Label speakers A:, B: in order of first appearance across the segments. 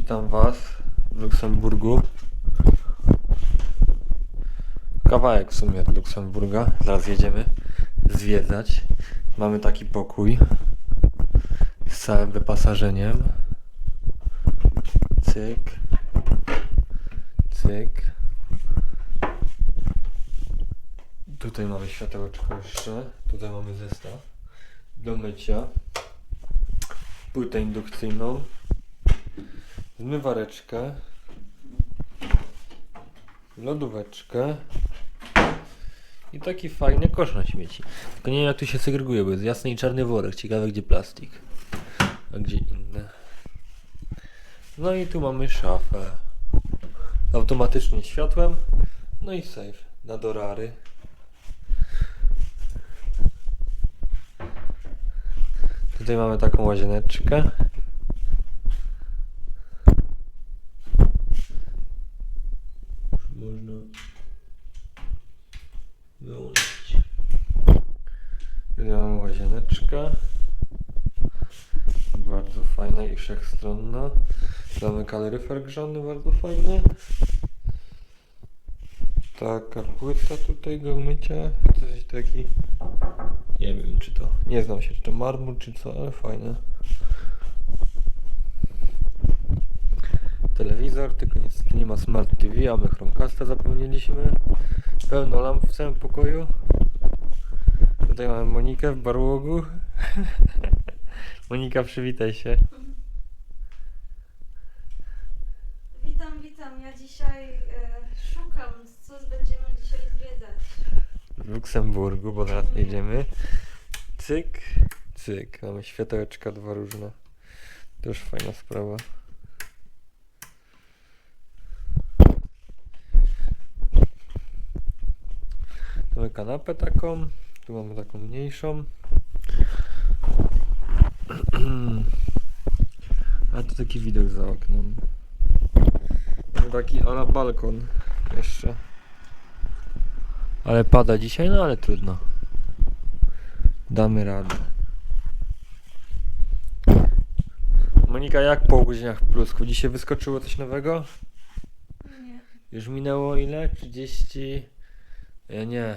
A: Witam Was w Luksemburgu. Kawałek w sumie od Luksemburga. Zaraz jedziemy zwiedzać. Mamy taki pokój z całym wyposażeniem. Cyk. Cyk. Tutaj mamy światełeczko jeszcze. Tutaj mamy zestaw do mycia. Płytę indukcyjną. Zmywareczkę. Lodóweczkę. I taki fajny kosz na śmieci. Tylko nie wiem jak tu się segreguje, bo jest jasny i czarny worek. Ciekawe gdzie plastik. A gdzie inne. No i tu mamy szafę. Automatycznie światłem. No i safe na dorary. Tutaj mamy taką łazieneczkę. Można wyłączyć. Tutaj mamy łazieneczkę. Bardzo fajna i wszechstronna. Mamy kaloryfer grzany, bardzo fajny. Taka płyta tutaj do mycia. Coś taki. Nie wiem czy to. Nie znam się czy to marmur czy co, ale fajne. Telewizor, tylko niestety nie ma Smart TV, a my Chromecasta zapomnieliśmy. Pełno lamp w całym pokoju. Tutaj mamy Monikę w barłogu. Monika, przywitaj się.
B: Witam, witam. Ja dzisiaj e, szukam, co będziemy dzisiaj zwiedzać.
A: w Luksemburgu, bo teraz jedziemy. Cyk, cyk. Mamy światełeczka dwa różne. To już fajna sprawa. Tu mamy kanapę taką, tu mamy taką mniejszą. A tu taki widok za oknem. Taki ala balkon jeszcze. Ale pada dzisiaj, no ale trudno. Damy radę. Monika, jak po godzinach plusku? Dzisiaj wyskoczyło coś nowego?
B: Nie.
A: Już minęło ile? 30... E, nie.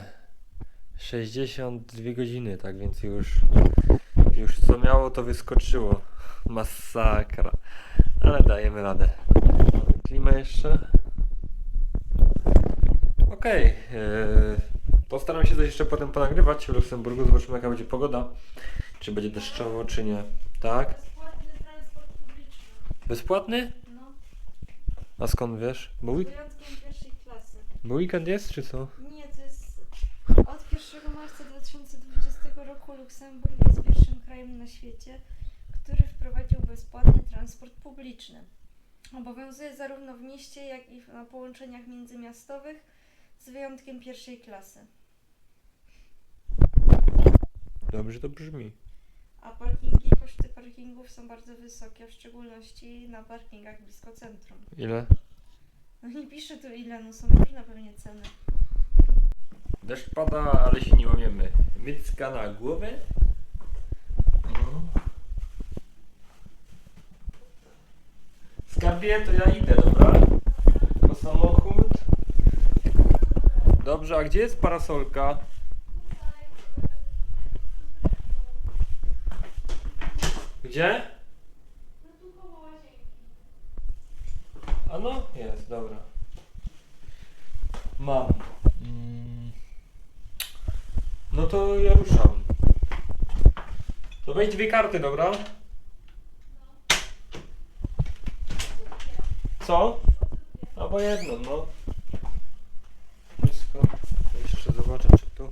A: 62 godziny, tak więc już... Już co miało to wyskoczyło. Masakra. Ale dajemy radę. Klimę jeszcze. Okej. e, Postaram się coś jeszcze potem ponagrywać w Luksemburgu. Zobaczymy jaka będzie pogoda. Czy będzie deszczowo, czy nie. Tak?
B: Bezpłatny transport publiczny.
A: Bezpłatny?
B: No,
A: A skąd wiesz? Bo, week-
B: wyjątkiem pierwszej klasy.
A: bo weekend jest, czy co?
B: Nie, to jest od 1 marca 2020 roku Luksemburg jest pierwszym krajem na świecie, który wprowadził bezpłatny transport publiczny. Obowiązuje zarówno w mieście, jak i na połączeniach międzymiastowych, z wyjątkiem pierwszej klasy.
A: Dobrze to brzmi.
B: A parkingi, koszty parkingów są bardzo wysokie, w szczególności na parkingach blisko centrum.
A: Ile?
B: No nie pisze tu ile, no są różne pewnie ceny.
A: Deszcz pada, ale się nie łamiemy. Mycka na głowę. No. Skarbie, to ja idę, dobra? Po samochód. Dobrze, a gdzie jest parasolka? Gdzie? A no, jest, dobra. Mam. Mm. No to ja ruszam. To weź dwie karty, dobra? Co? Albo jedno, no. Wszystko. Jeszcze zobaczę, czy tu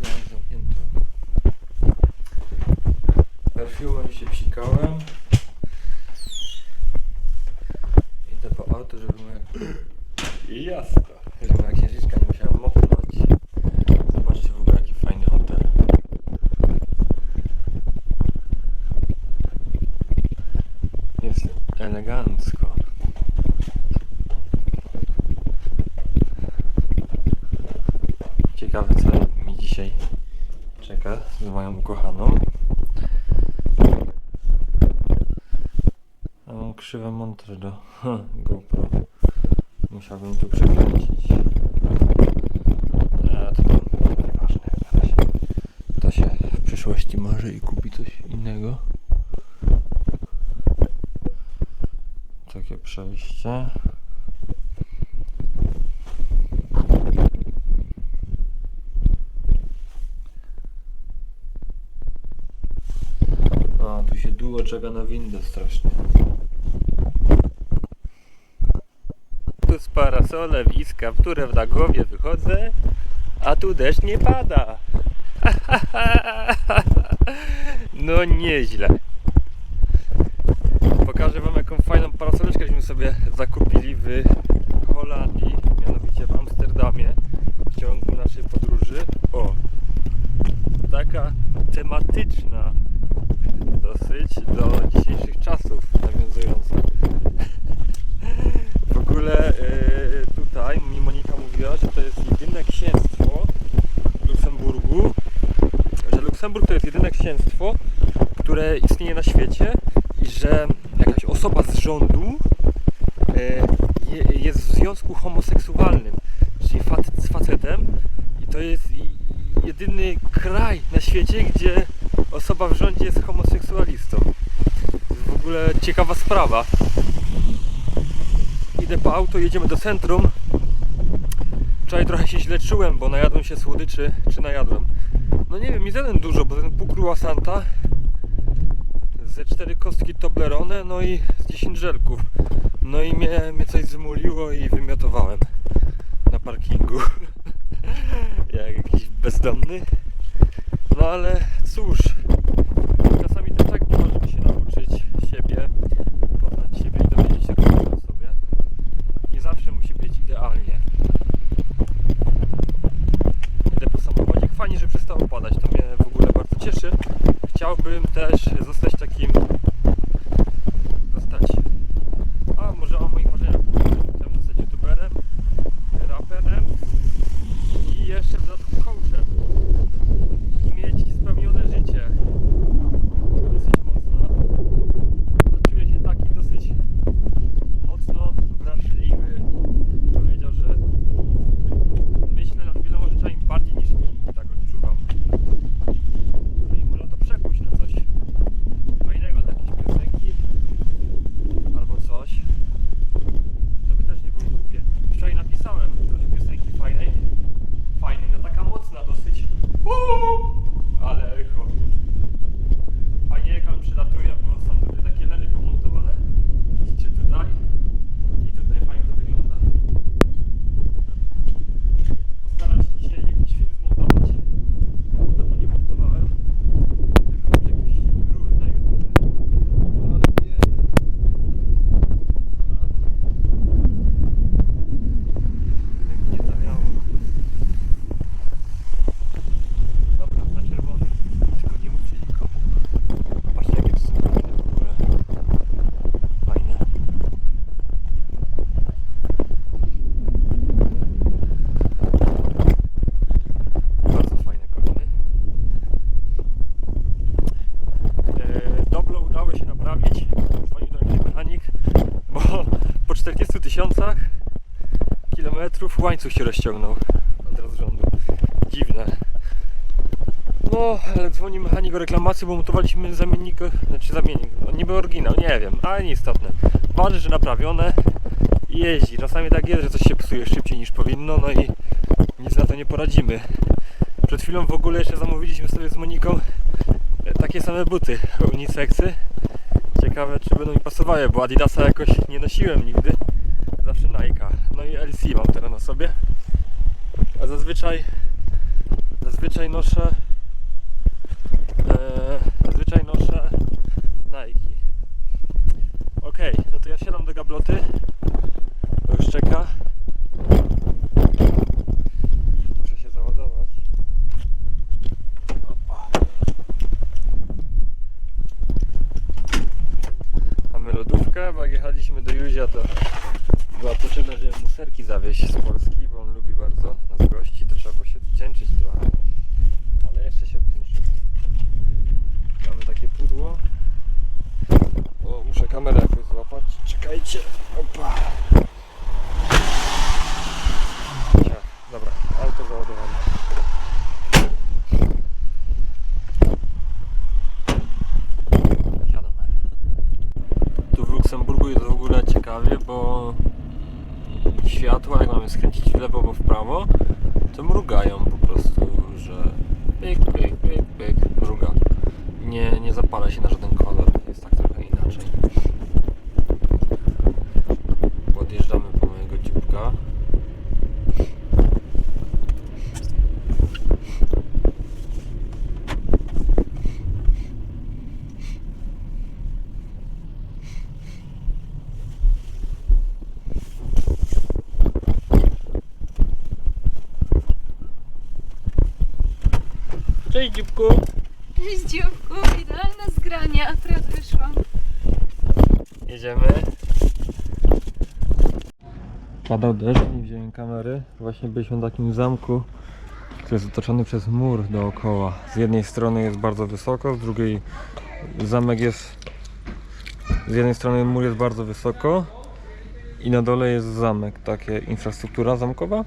A: jest zamknięte. Perfumem się psikałem. Idę po auto, żeby moja... Jasno. Żeby moja księżyczka nie musiała moknąć. Zobaczcie w ogóle jaki fajny hotel. Jest elegancko. Ciekawe co mi dzisiaj czeka z moją ukochaną. A Mam montaż do GoPro. Musiałbym tu przekręcić. To się w przyszłości może i kupi coś innego. Takie przejście. A, tu się długo czeka na windę strasznie. Z parasolem i z kapturem na głowie wychodzę, a tu deszcz nie pada. No nieźle. Pokażę wam jaką fajną parasoleczkę żeśmy sobie zakupili w Holandii, mianowicie w Amsterdamie w ciągu naszej podróży. O! Taka tematyczna dosyć do dzisiejszych czasów nawiązująca. W ogóle yy, tutaj mi Monika mówiła, że to jest jedyne księstwo w Luksemburgu, że Luksemburg to jest jedyne księstwo, które istnieje na świecie i że jakaś osoba z rządu yy, je, jest w związku homoseksualnym, czyli facet z facetem i to jest jedyny kraj na świecie, gdzie osoba w rządzie jest homoseksualistą. To jest w ogóle ciekawa sprawa. Idę po auto, jedziemy do centrum. Wczoraj trochę się źle czułem, bo najadłem się słodyczy, czy najadłem. No nie wiem, nie zjadłem dużo, bo ten pół croissanta, ze cztery kostki Toblerone, no i z 10 żelków. No i mnie, mnie coś zmuliło i wymiotowałem na parkingu. Bezdomny. No ale cóż, czasami też tak nie możemy się nauczyć siebie, poznać siebie i dowiedzieć się kogoś o sobie. Nie zawsze musi być idealnie. Idę po samochodzie. Fajnie, że przestało padać, to mnie w ogóle bardzo cieszy. Chciałbym też zostać takim... Zostać... A, może o moich marzeniach. Chciałbym zostać youtuberem, raperem i jeszcze w dodatku coachem i mieć spełnione życie. Dosyć mocno. No, czuję się taki dosyć mocno wrażliwy. Powiedział, że myślę nad wieloma rzeczami bardziej niż inni, tak odczuwam. No I może to przekuć na coś fajnego, na jakieś piosenki albo coś. To by też nie było głupie. Wczoraj napisałem trochę piosenki fajnej. Fajnej, no taka mocna dosyć. Uuu, ale echo. Fajnie ekran przylatuje, bo są tutaj takie ledy pomontowane. Widzicie tutaj i tutaj fajnie to wygląda. Postaram się dzisiaj jakiś film zmontować. Dawno nie montowałem. Żeby mieć jakieś ruchy na YouTube. Ale nie. Jak nie zawiało. Dobra, na czerwony. Tylko nie mówcie nikomu. Patrzcie jakie to są fajne w ogóle. Fajne. Bardzo fajne korony. E, Doblo udało się naprawić. Dzwonił do mnie mechanik, bo po 40 tysiącach kilometrów łańcuch się rozciągnął od rozrządu. Dziwne. No, ale dzwoni mechanik o reklamację, bo montowaliśmy zamiennik, znaczy zamiennik, no niby oryginał, nie wiem, ale nieistotne. Patrzę, że naprawione jeździ. Czasami tak jest, że coś się psuje szybciej niż powinno, no i nic na to nie poradzimy. Przed chwilą w ogóle jeszcze zamówiliśmy sobie z Moniką e, takie same buty uniseksy. Ciekawe, czy będą mi pasowały, bo Adidasa jakoś nie nosiłem nigdy. Zawsze Nike'a. No i LC mam teraz na sobie. A zazwyczaj zazwyczaj noszę e, zazwyczaj noszę Nike. Okej, no to ja siadam do gabloty. Już czeka. Muszę się załadować. Opa. Mamy lodówkę, bo jak jechaliśmy do Józia to była potrzebna, żeby mu serki zawieźć z Polski, bo on lubi bardzo nas gości, to trzeba było się odcięczyć trochę. Ale jeszcze się odcięczy. Mamy takie pudło. O, Muszę kamerę jakoś złapać. Czekajcie. Opa. Dobra, auto załadowane. Siadamy. Tu w Luksemburgu jest w ogóle ciekawie, bo światła, jak mamy skręcić w lewo albo w prawo, to mrugają po prostu, że pyk, pyk, pyk, pyk, mruga. Nie, nie zapala się na żaden kolor, jest tak trochę inaczej. Podjeżdżamy po mojego dzióbka. Cześć dzióbku!
B: Cześć dzióbku, idealne zgranie, akurat wyszłam.
A: Jedziemy. Padał deszcz, nie wziąłem kamery. Właśnie byliśmy na takim zamku, który jest otoczony przez mur dookoła. Z jednej strony jest bardzo wysoko, z drugiej zamek jest... Z jednej strony mur jest bardzo wysoko i na dole jest zamek, takie infrastruktura zamkowa,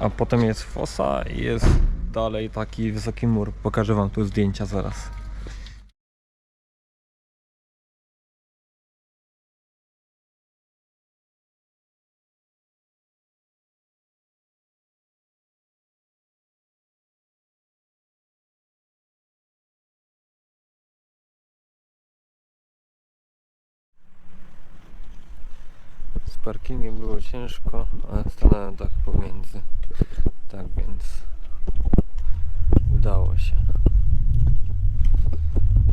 A: a potem jest fosa i jest dalej taki wysoki mur. Pokażę wam tu zdjęcia zaraz. Z parkingiem było ciężko, ale stanąłem tak pomiędzy. Tak więc udało się.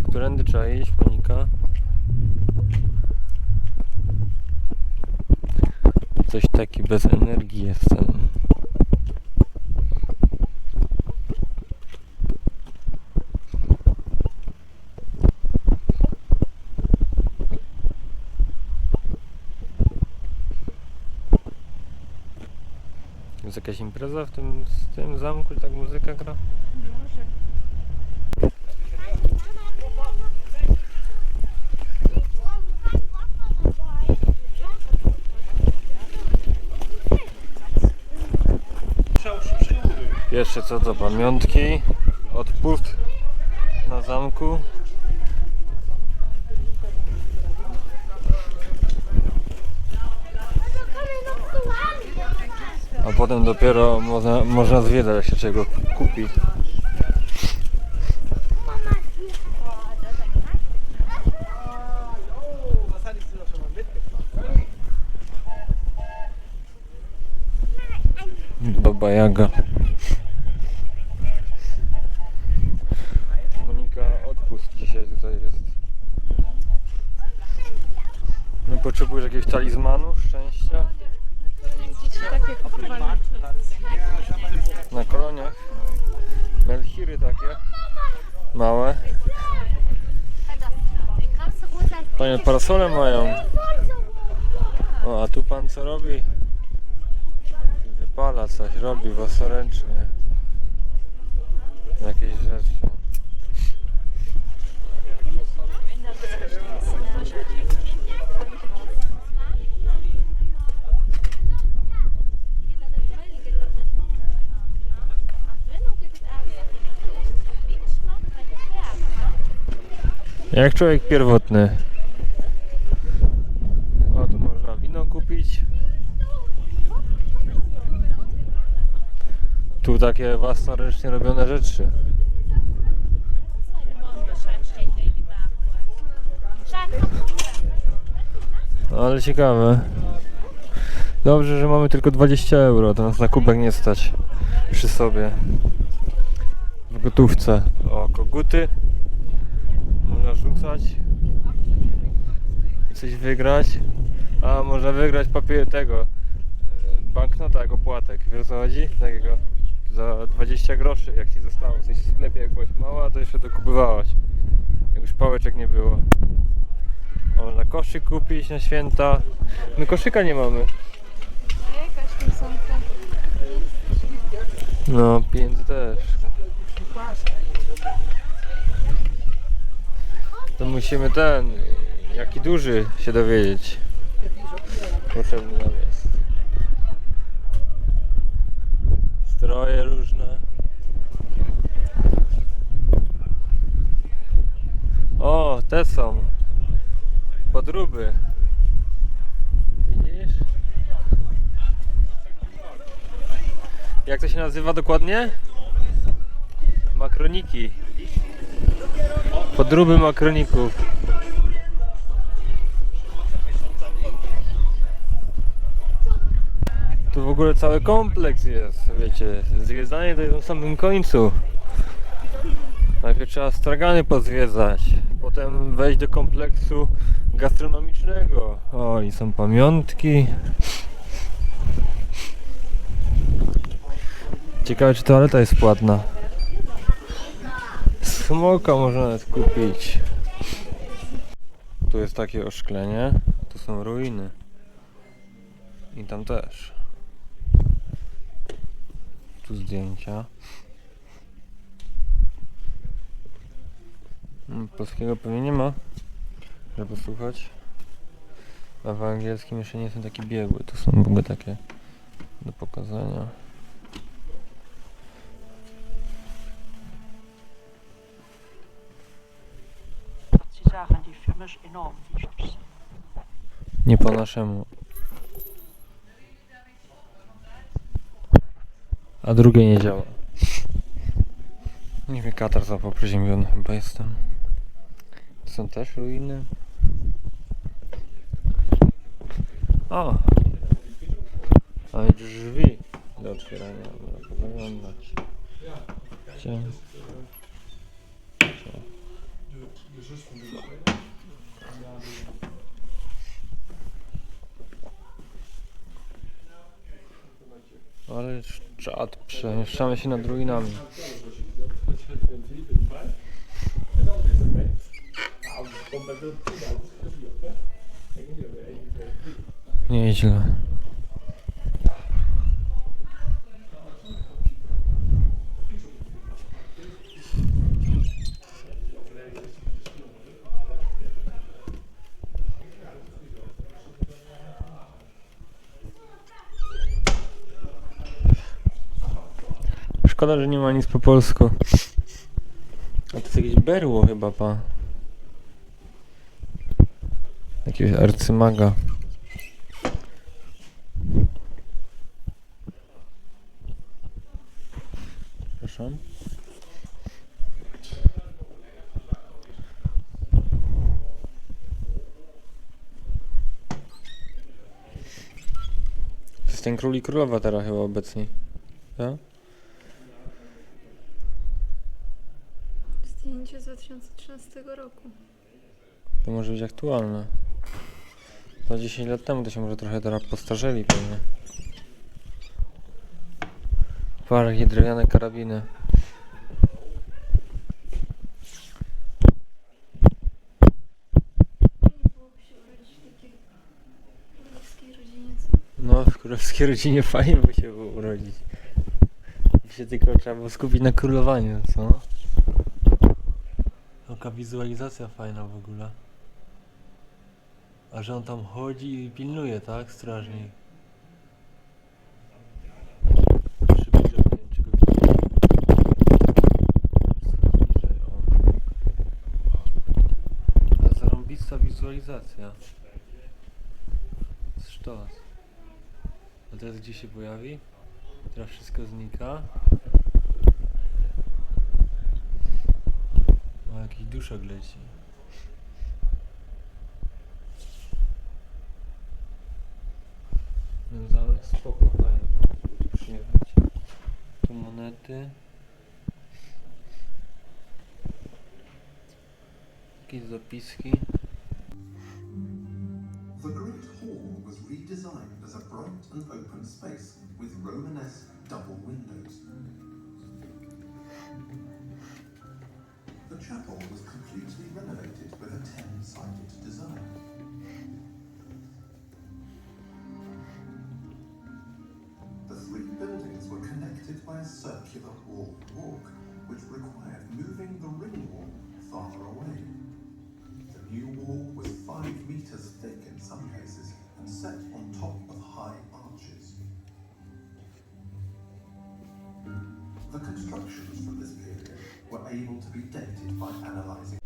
A: Którędy trzeba iść, Monika? Coś taki bez energii jestem. Jest jakaś impreza w tym, w tym zamku tak muzyka gra? Jeszcze co do pamiątki. Odpust na zamku. A potem dopiero można, można zwiedzać, się czego kupi. Baba Jaga. Monika, odpust dzisiaj tutaj jest. Nie potrzebujesz jakiegoś talizmanu, szczęścia?
B: Takie kopalnie.
A: Na koloniach. Melchiry takie. Małe. Panie parasole mają. O, a tu pan co robi? Wypala coś, robi własnoręcznie. Jakieś rzeczy. Jak człowiek pierwotny. O, tu można wino kupić. Tu takie własnoręcznie robione rzeczy. Ale ciekawe. Dobrze, że mamy tylko 20 euro, to nas na kubek nie stać przy sobie. W gotówce. O, koguty. Można rzucać. I coś wygrać. A można wygrać papier tego. e, Banknota jako płatek. Wiesz co chodzi? Takiego za 20 groszy, jak ci zostało coś w sklepie, jak byłaś mała, to jeszcze to kupowałaś. Jak już pałeczek nie było. Można koszyk kupić na święta. My koszyka nie mamy. No, pieniędzy też. To musimy ten. Jaki duży się dowiedzieć. Potrzebny nam jest. Stroje różne. O, te są. Podróby. Widzisz? Jak to się nazywa dokładnie? Makroniki. Podróby makroników. Ogóle cały kompleks jest, wiecie, zwiedzanie to jest na samym końcu. Najpierw trzeba stragany pozwiedzać, potem wejść do kompleksu gastronomicznego. O, i są pamiątki. Ciekawe, czy toaleta jest płatna. Smoka można nawet kupić. Tu jest takie oszklenie, tu są ruiny. I tam też. Tu zdjęcia. Mm, Polskiego pewnie nie ma, żeby posłuchać. A w angielskim jeszcze nie jestem taki biegły. Tu są w ogóle takie do pokazania. Nie po naszemu. A drugie nie działa. Niech mnie katar złapał przeziębiony chyba jestem. Są też ruiny. O! A drzwi do otwierania. Można? Ale czad, przemieszczamy się nad ruinami. Nieźle. Szkoda, że nie ma nic po polsku. A to jest jakieś berło chyba, pa. Jakiegoś arcymaga. Przepraszam. To jest ten król i królowa teraz chyba obecni. Tak?
B: Zdjęcie z 2013 roku.
A: To może być aktualne. To 10 lat temu to się może trochę teraz postarzeli pewnie. Parę jakie drewniane karabiny. No, w królewskiej rodzinie fajnie by się było urodzić. Się tylko trzeba było skupić na królowaniu, co? Taka wizualizacja fajna w ogóle. A że on tam chodzi i pilnuje, tak? Strażnik. Zarąbista wizualizacja. Sztos. A teraz gdzie się pojawi? Teraz wszystko znika. O, jakiś duszek leci. Ten zamek spoko, fajnie. Przyjechać. Tu monety. Jakieś zapiski.
C: The Great Hall was redesigned as a bright and open space with Romanesque double windows. chapel was completely renovated with a 10-sided design. buildings were connected by a circular wall walk, which required moving the ring wall farther away. The new wall was five meters thick in some cases and set on top of high able to be dated by analysing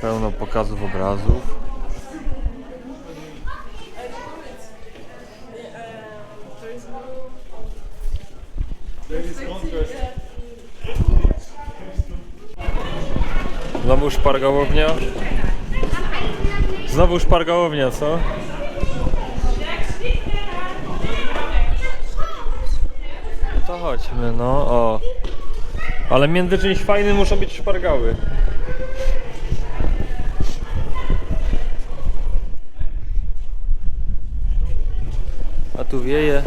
A: Pełno pokazów obrazów. Znowu szpargałownia. Znowu szpargałownia, co? Chodźmy, no o. Ale między czymś fajnym muszą być szpargały. A tu wieje.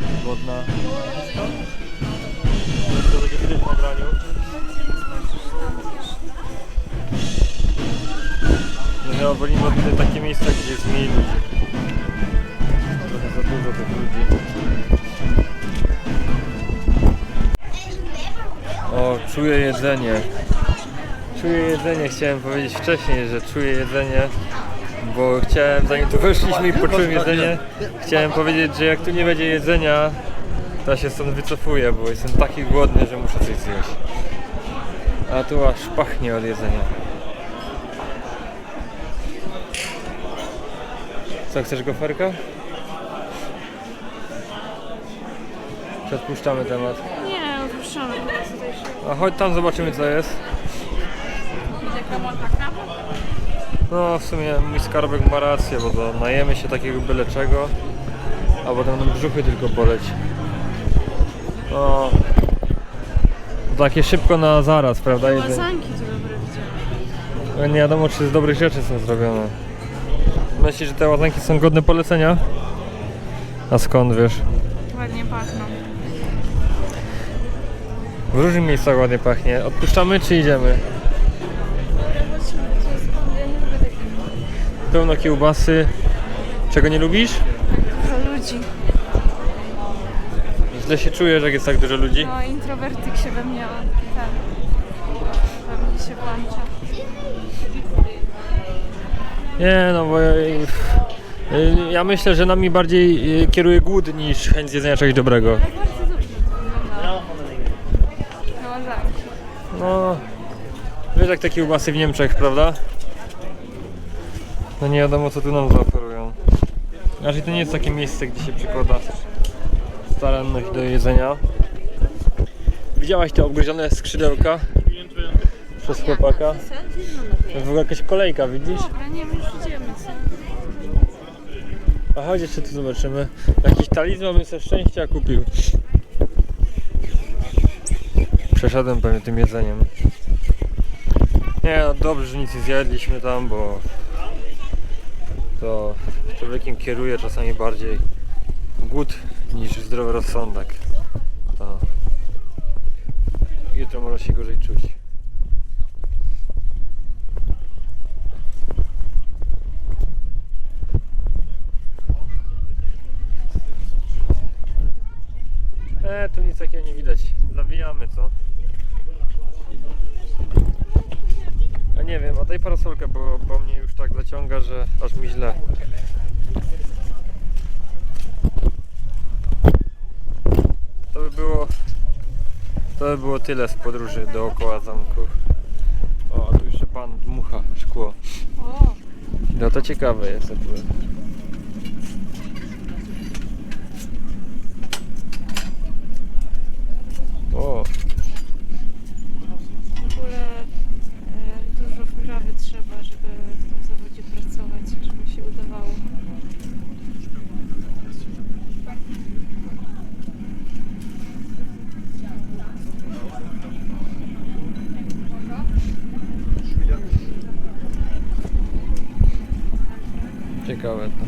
A: Widzisz to? Będzie widać w nagraniu. No wolimy odwiedzić takie miejsca, gdzie jest mniej ludzi. Trochę za dużo tych ludzi. O, czuję jedzenie. Czuję jedzenie, chciałem powiedzieć wcześniej, że czuję jedzenie, bo chciałem, zanim tu weszliśmy i poczułem jedzenie, chciałem powiedzieć, że jak tu nie będzie jedzenia, to ja się stąd wycofuję, bo jestem taki głodny, że muszę coś zjeść. A tu aż pachnie od jedzenia. Co, chcesz goferka? Czy odpuszczamy temat?
B: Nie, się.
A: A chodź tam zobaczymy co jest. No w sumie mój skarbek ma rację, bo to najemy się takiego byle czego, a potem nam brzuchy tylko boleć. No, takie szybko na zaraz, prawda?
B: Łazanki tu dobre widziałem.
A: Nie wiadomo czy z dobrych rzeczy są zrobione. Myślisz, że te łazanki są godne polecenia? A skąd wiesz?
B: Ładnie pachną.
A: W różnych miejscach ładnie pachnie. Odpuszczamy czy idziemy? Pełno kiełbasy. Czego nie lubisz?
B: za ludzi.
A: Źle się czujesz, jak jest tak dużo ludzi.
B: No, introwertyk się we mnie ten. We mnie się włącza.
A: Nie no, bo ja, y, ja myślę, że nami bardziej y, kieruje głód niż chęć zjedzenia czegoś dobrego.
B: Łazanki.
A: No, wiesz jak te kiełbasy w Niemczech, prawda? No nie wiadomo co tu nam zaoferują. Raczej to nie jest takie miejsce, gdzie się przykłada staranność do jedzenia. Widziałaś te obgryzione skrzydełka? Przez chłopaka? To jest w ogóle jakaś kolejka, widzisz?
B: Dobra, nie wiem, już idziemy, co?
A: A chodź jeszcze tu zobaczymy. Jakiś talizman bym sobie szczęścia kupił. Przeszedłem pewnie tym jedzeniem. Nie, no dobrze, że nic nie zjedliśmy tam, bo to człowiekiem kieruje czasami bardziej głód niż zdrowy rozsądek. To jutro może się gorzej czuć. E, tu nic takiego nie widać. Zawijamy, co? Nie wiem, a tej parasolkę, bo, bo mnie już tak zaciąga, że aż mi źle. To by było to by było tyle z podróży dookoła zamku. O, a tu jeszcze pan dmucha szkło. No to ciekawe jest akurat. O,
B: w ogóle e, dużo wprawy trzeba, żeby w tym zawodzie pracować, żeby się udawało.
A: Ciekawe to.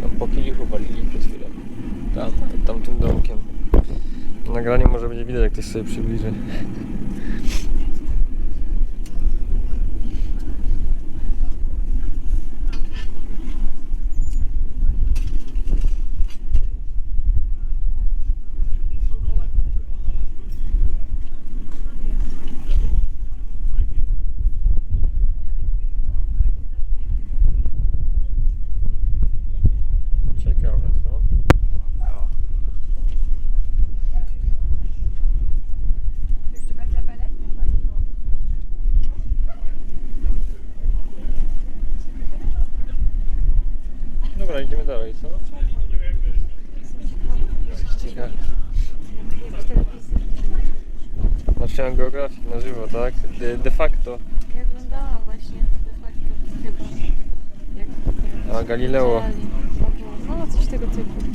A: Tam po kielichu walili przed chwilą. Tam, pod tamtym domkiem. W nagraniu może będzie widać, jak ktoś sobie przybliży. Ciekawe, co? Dobra, idziemy dalej, co? Ciekawe. Naczyłem geografię na żywo, tak? De, facto.
B: Ja oglądałam właśnie de facto chyba. Jak
A: A Galileo.
B: Albo, no coś tego typu.